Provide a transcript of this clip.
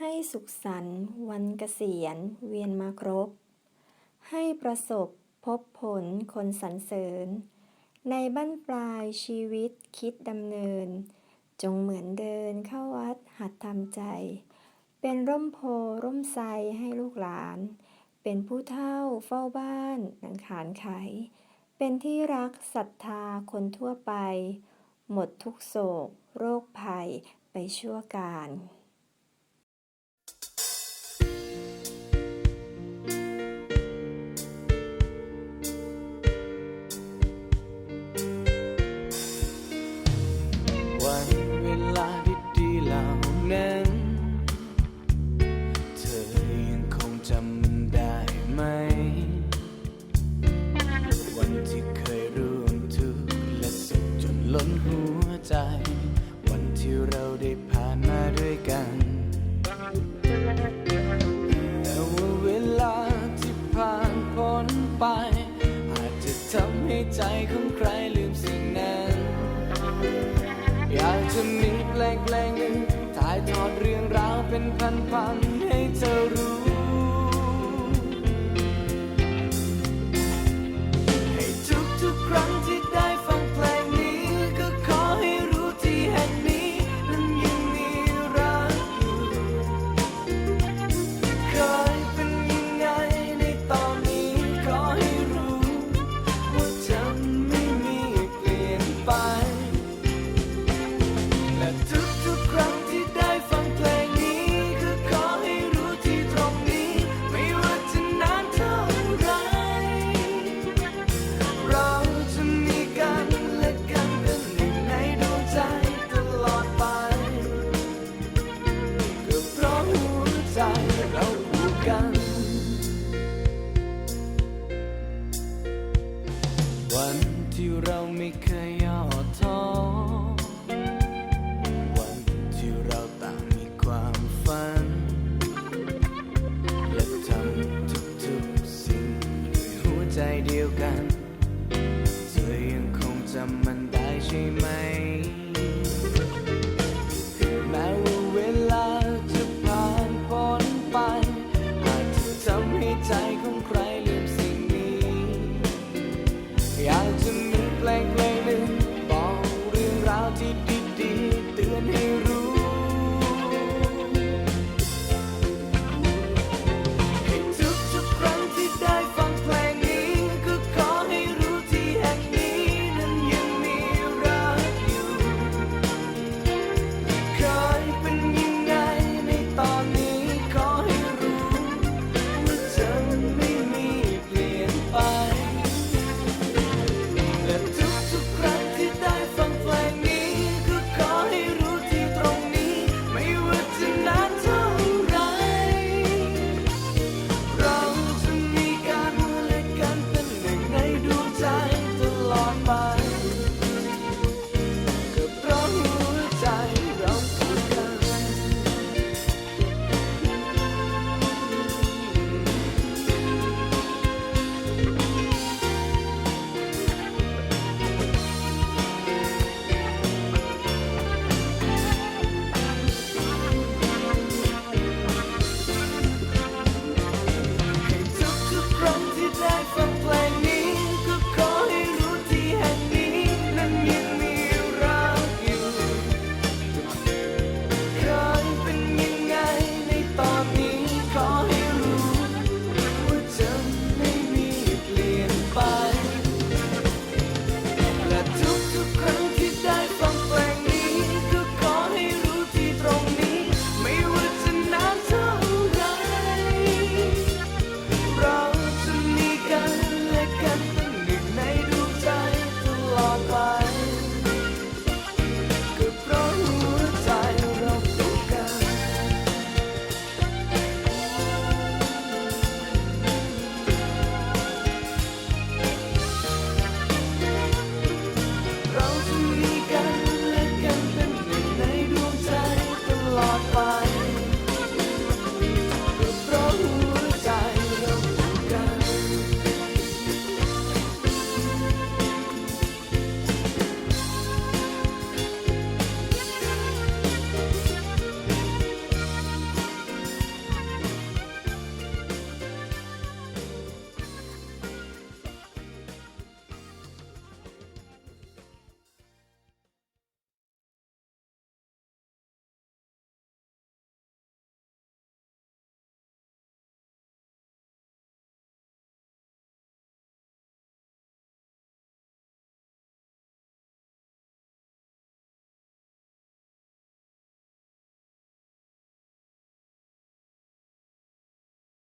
ให้สุขสันต์วันเกษียณเวียนมาครบ ให้ประสบพบผลคนสรรเสริญ ในบั้นปลายชีวิตคิดดำเนิน จงเหมือนเดินเข้าวัดหัดทำใจ เป็นร่มโพร่มไทรให้ลูกหลาน เป็นผู้เฒ่าเฝ้าบ้านหนังขานไข เป็นที่รักศรัทธาคนทั่วไป หมดทุกโศก โรคภัยไปชั่วการ วันเวลาดีๆเหล่านั้น เธอยังคงจำมันได้ไหม วันที่เคยร่วมทุกข์และสุขจนล้นหัวใจ วันที่เราได้ผ่านมาด้วยกัน แต่ว่าเวลาที่ผ่านพ้นไป อาจจะทำให้ใจของใคร เพลงเพลงหนึ่งถ่ายทอดเรื่องราวเป็นพัน เราไม่เคยย่อท้อวันที่เราต่างมีความฝัน และทำทุกๆสิ่งด้วยหัวใจเดียวกัน